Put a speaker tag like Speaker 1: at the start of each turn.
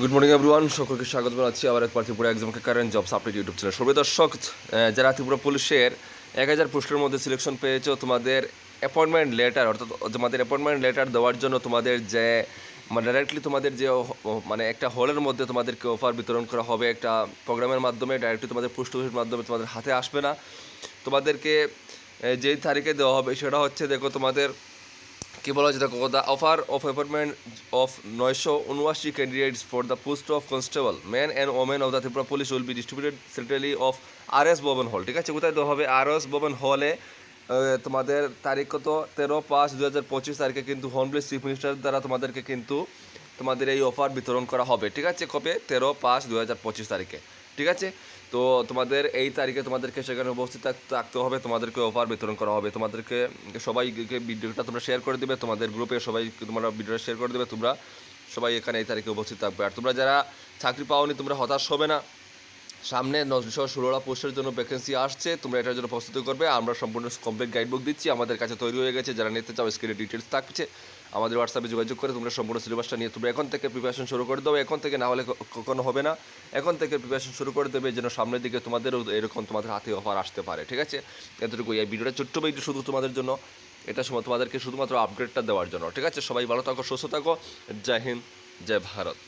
Speaker 1: Good morning everyone সকলকে স্বাগত জানাচ্ছি। আবার একবার Tripura এক্সামকে current jobs update YouTube channel সর্বে দর্শক যারা ত্রিপুরা পুলিশের এক হাজার পোস্টের মধ্যে সিলেকশন পেয়েছ, তোমাদের অ্যাপয়েন্টমেন্ট লেটার অর্থাৎ তোমাদের অ্যাপয়েন্টমেন্ট লেটার দেওয়ার জন্য তোমাদের যে মানে ডাইরেক্টলি তোমাদের যে মানে একটা হলের মধ্যে তোমাদেরকে অফার বিতরণ করা হবে একটা প্রোগ্রামের মাধ্যমে। ডাইরেক্টলি তোমাদের পোস্ট অফিসের মাধ্যমে তোমাদের হাতে আসবে না। তোমাদেরকে যেই তারিখে দেওয়া হবে সেটা হচ্ছে, দেখো তোমাদের কি বলা হচ্ছে দেখো the offer of appointment of নয়শো উনআশি candidates for the post of constable man and women of the Tripura police will be distributed centrally of R S Bhavan hall ঠিক আছে, কোথায় দেওয়া হবে? আর এস ভবন হলে তোমাদের তারিখ কত? তেরো পাঁচ দু হাজার পঁচিশ তারিখে কিন্তু হোমলেস চিফ মিনিস্টার দ্বারা তোমাদেরকে কিন্তু তোমাদের এই অফার বিতরণ করা হবে, ঠিক আছে? কবে? তেরো পাঁচ দু হাজার পঁচিশ তারিখে, ঠিক আছে? তো তোমাদের এই তারিখে তোমাদেরকে সেখানে উপস্থিত থাকতে হবে, তোমাদেরকে অফার বিতরণ করা হবে। তোমাদেরকে সবাইকে ভিডিওটা তোমরা শেয়ার করে দেবে, তোমাদের গ্রুপে সবাই তোমরা ভিডিওটা শেয়ার করে দেবে, তোমরা সবাই এখানে এই তারিখে উপস্থিত থাকবে। আর তোমরা যারা চাকরি পাওনি, তোমরা হতাশ হবে না। সামনে নশো ষোলোটা পোস্টের জন্য ভ্যাকেন্সি আসছে। তোমরা এটার জন্য প্রস্তুতি করবে। আমরা সম্পূর্ণ কমপ্লিট গাইডবুক দিচ্ছি। আমাদের কাছে তৈরি হয়ে গেছে। যারা নিতে চাও স্ক্রিনে ডিটেলস থাকছে। আমাদের হোয়াটসঅ্যাপে যোগাযোগ করে তোমরা সম্পূর্ণ সিলেবাসটা নিয়ে তোমরা এখন থেকে প্রিপারেশন শুরু করে দাও। এখন থেকে না হলে কখনো হবে না। এখন থেকে প্রিপারেশন শুরু করে দেবে যেন সামনের দিকে তোমাদেরও এরকম তোমাদের হাতে অফার আসতে পারে। ঠিক আছে? এতটুকু এই ভিডিওটা ছোট্ট ভিডিও শুধু তোমাদের জন্য। এটা সময় তোমাদেরকে শুধুমাত্র আপডেটটা দেওয়ার জন্য। ঠিক আছে? সবাই ভালো থাকো, সুস্থ থাকো। জয় হিন্দ, জয় ভারত।